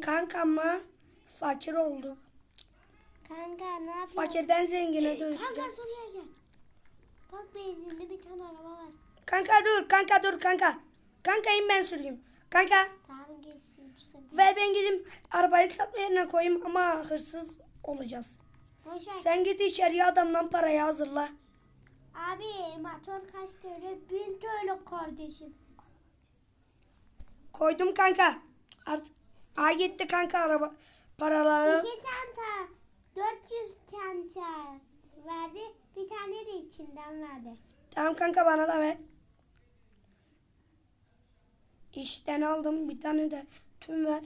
Kanka ama fakir olduk. Kanka ne yapıyorsun? Fakirden zengine dönüşeceğiz. Kanka şuraya gel. Bak benzinli bir tane araba var. Kanka dur, kanka dur, kanka. Kanka in ben süreyim. Kanka Tamam geçsin. ver ben gideyim arabayı satma yerine koyayım ama hırsız olacağız. Boş ver. Sen git içeriye adamdan parayı hazırla. Abi motor kaç TL? Bin TL kardeşim. Koydum kanka. Artık ay gitti kanka araba paraları. İki çanta. 400 çanta verdi. Bir tane de içinden verdi. Tamam kanka bana da ver. İşten aldım bir tane de tüm ver.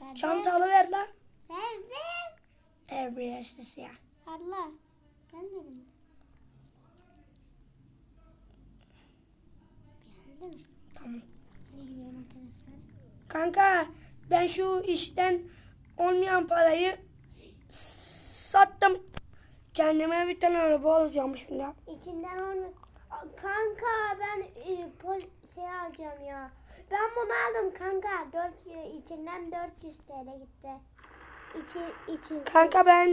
Verdi. Çantalı ver la. Verdim. Terbiyesiz ya. Allah. Gelmedi mi? Geldi mi? Tamam. Kanka ben şu işten olmayan parayı sattım. Kendime bir tane araba alacağım şimdi. İçinden onu... Kanka ben e, pol şey alacağım ya. Ben bunu aldım kanka. 400, içinden 400 TL gitti. İçi, içi, Kanka ben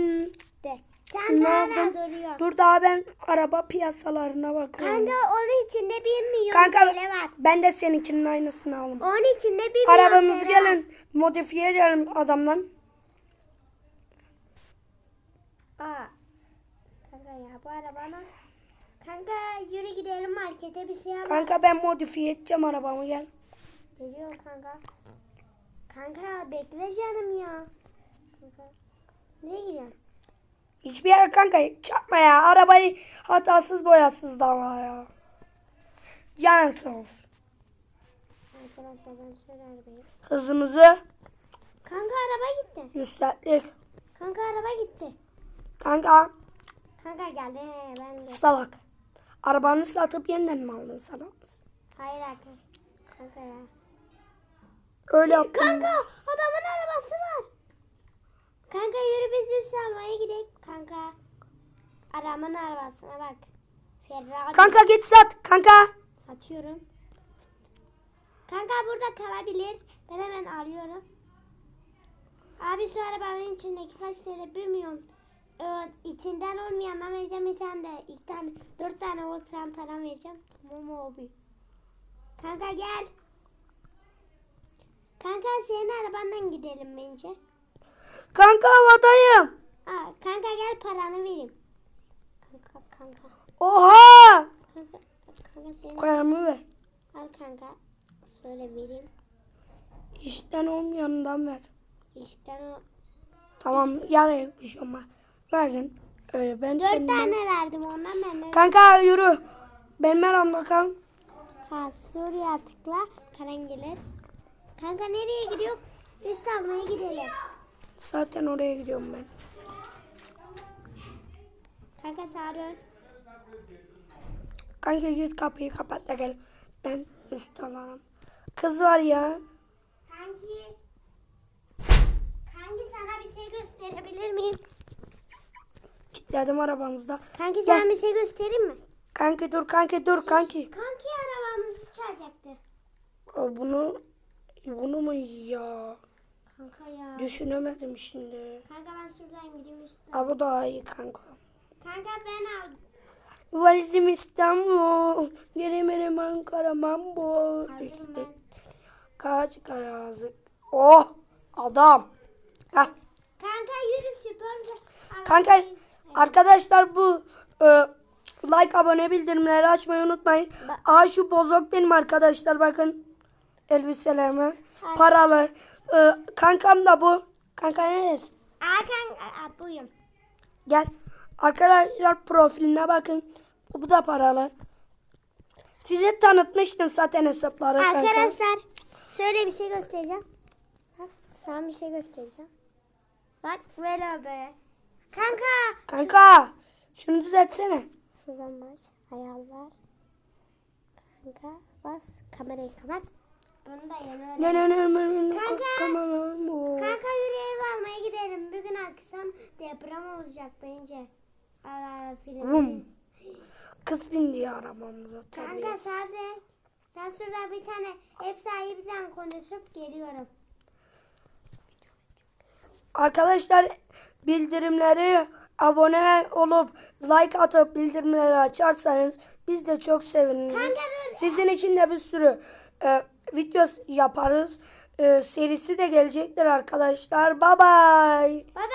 de. ne Çantalar aldım? duruyor. Dur daha ben araba piyasalarına bakıyorum. Kanka onun içinde 1 milyon Kanka TL var. ben de seninkinin aynısını aldım. Onun içinde 1 milyon Arabamızı TL gelin modifiye edelim adamdan. Aa. Kanka ya bu araba nasıl? Kanka yürü gidelim markete bir şey alalım. Kanka ben modifiye edeceğim arabamı gel. Geliyorum kanka. Kanka bekle canım ya. Kanka. Nereye gidiyorsun? Hiçbir yer kanka çarpma ya. Arabayı hatasız boyasız da var ya. Yanlış olsun. Arkadaşlar ben şöyle arabayı. Hızımızı Kanka araba gitti. yükselttik. Kanka araba gitti. Kanka Kanka geldi ben de. salak. Arabanı satıp yeniden mi aldın salak mısın? Hayır kanka. Kanka ya. Öyle yaptım. Kanka adamın arabası var. Kanka yürü biz yüz almaya gidelim kanka. Adamın arabasına bak. Ferrari Kanka git sat. Kanka. satıyorum. Kanka burada kalabilir. Ben hemen alıyorum. Abi şu arabanın içindeki kaç TL bilmiyorum. Ee, içinden olmayandan vereceğim bir tane de iki tane dört tane o çantadan vereceğim. Tamam abi? Kanka gel. Kanka senin arabandan gidelim bence. Kanka havadayım. Aa, kanka gel paranı vereyim. Kanka kanka. Oha. Kanka, kanka senin Paramı ver. al kanka. Şöyle vereyim. İşten olmayanından ver. İşte o. Tamam ya bir şey olmaz. Verdin. Ee, ben Dört kendime- tane verdim ondan ben de. Kanka yürü. Benim aramda kal. Ha, Suriye tıkla. Paran gelir. Kanka nereye gidiyor? Üst almaya gidelim. Zaten oraya gidiyorum ben. Kanka sağa dön. Kanka git kapıyı kapat da gel. Ben üst alalım. Kız var ya. Kanki. Kanki sana bir şey gösterebilir miyim? Kilitledim arabamızda. Kanki Gel. sana bir şey göstereyim mi? Kanki dur kanki dur kanki. Kanki arabamızı çalacaktı. O bunu bunu mu ya? Kanka ya. Düşünemedim şimdi. Kanka ben şuradan gideyim işte. Ha bu daha iyi kanka. Kanka ben aldım. Valizim İstanbul. Gelemedim Ankara Mambo. Hazırım ben. Kaç yazık. Oh adam. Heh. Kanka yürü süper. Kanka arkadaşlar bu e, like abone bildirimleri açmayı unutmayın. Aa şu bozok benim arkadaşlar bakın. Elbiselerime. Hadi. Paralı. E, kankam da bu. Kanka neresi? Aa kanka buyum. Gel. Arkadaşlar profiline bakın. Bu da paralı. Size tanıtmıştım zaten hesapları kanka. Şöyle bir şey göstereceğim. Bak sana bir şey göstereceğim. Bak ver abi. Kanka. Kanka şunu düzeltsene. Şuradan baş. Ayarlar. Kanka bas. Kamerayı kapat. Bunu da yeni. Ne ne ne ne ne Kanka. Kanka yürü ev almaya gidelim. Bugün akşam deprem olacak bence. Allah film. Vum. Kız bindi arabamıza. Kanka sadece ben şurada bir tane ev sahibiyle konuşup geliyorum. Arkadaşlar bildirimleri abone olup like atıp bildirimleri açarsanız biz de çok seviniriz. Sizin için de bir sürü e, video yaparız. E, serisi de gelecektir arkadaşlar. Bye bye. Bye bye.